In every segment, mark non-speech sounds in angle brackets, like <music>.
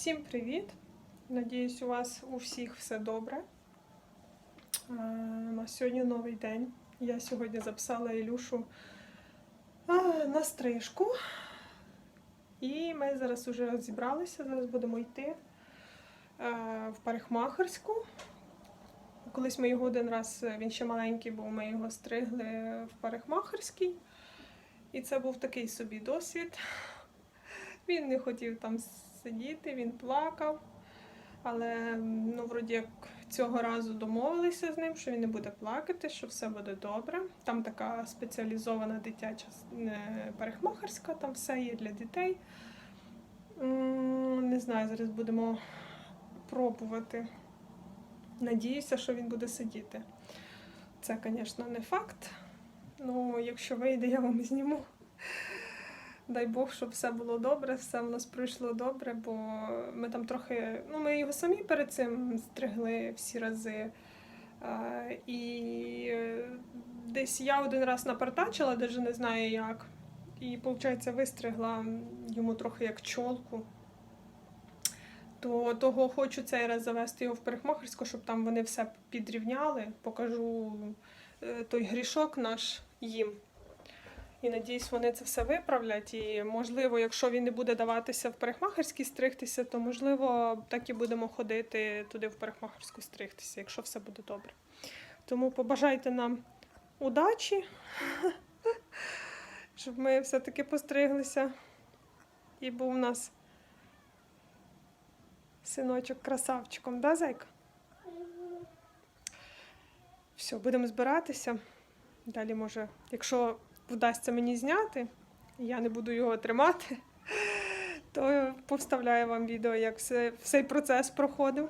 Всім привіт! Надіюсь, у вас у всіх все добре. Нас сьогодні новий день. Я сьогодні записала Ілюшу на стрижку. І ми зараз уже зібралися, зараз будемо йти в парикмахерську. Колись ми його один раз, він ще маленький був, ми його стригли в парикмахерській. І це був такий собі досвід. Він не хотів там сидіти, він плакав. Але ну, вроді як цього разу домовилися з ним, що він не буде плакати, що все буде добре. Там така спеціалізована дитяча е, парикмахерська, там все є для дітей. Не знаю, зараз будемо пробувати. Надіюся, що він буде сидіти. Це, звісно, не факт. Ну, якщо вийде, я вам зніму. Дай Бог, щоб все було добре, все в нас пройшло добре, бо ми там трохи. Ну, ми його самі перед цим стригли всі рази. А, і е, десь я один раз напартачила, навіть не знаю як. І, виходить, вистригла йому трохи як чолку. То того хочу цей раз завести його в парикмахерську, щоб там вони все підрівняли. Покажу е, той грішок наш їм. І надіюсь, вони це все виправлять. І можливо, якщо він не буде даватися в парикмахерській стригтися, то можливо так і будемо ходити туди в парикмахерську стригтися, якщо все буде добре. Тому побажайте нам удачі, <laughs> щоб ми все-таки постриглися. І був у нас синочок красавчиком, да, зайка? Все, будемо збиратися. Далі, може, якщо вдасться мені зняти, я не буду його тримати, <laughs> то повставляю вам відео, як все, цей процес проходив.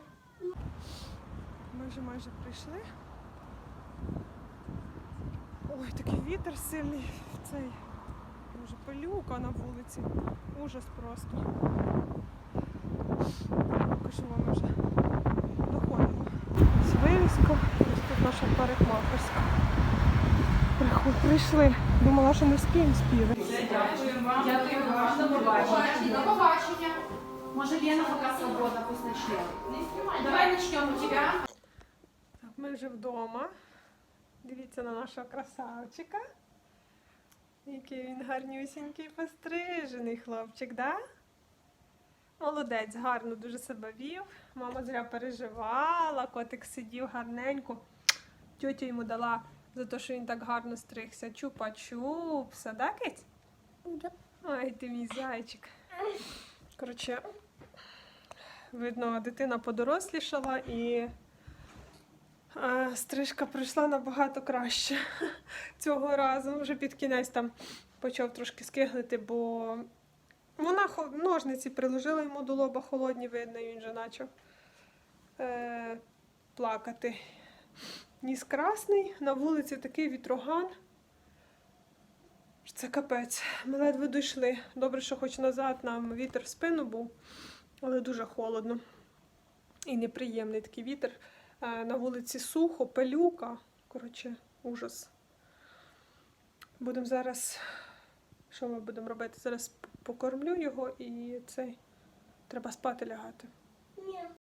Ми вже майже прийшли. Ой, такий вітер сильний в цей. Може, пилюка на вулиці. Ужас просто. Покажу вам вже доходимо. З вивіска. Тут наша парикмахерська. Приход- Прийшли. Думала, що не вспіємо спіли. Дякую вам. Дякую вам. До побачення. До побачення. Може, Лена пока свободна, пусть начнет. Давай начнем у тебя. Так, ми вже вдома. Дивіться на нашого красавчика. Який він гарнюсінький пострижений хлопчик, да? Молодець, гарно дуже себе вів. Мама зря переживала, котик сидів гарненько. Тьотя йому дала за те, що він так гарно стригся. Чупа-чупса, да, кить? Ай, ти мій зайчик. Коротше, видно, дитина подорослішала і стрижка пройшла набагато краще <laughs> цього разу. Вже під кінець там почав трошки скиглити, бо вона ножниці приложила йому до лоба холодні, видно, і він вже почав е, плакати. Ніс красний, на вулиці такий вітроган. Це капець. Ми ледве дійшли. Добре, що хоч назад нам вітер в спину був, але дуже холодно. І неприємний такий вітер. Е, На вулиці сухо, пилюка. Коротше, ужас. Будемо зараз. Що ми будемо робити? Зараз покормлю його і цей. Треба спати лягати.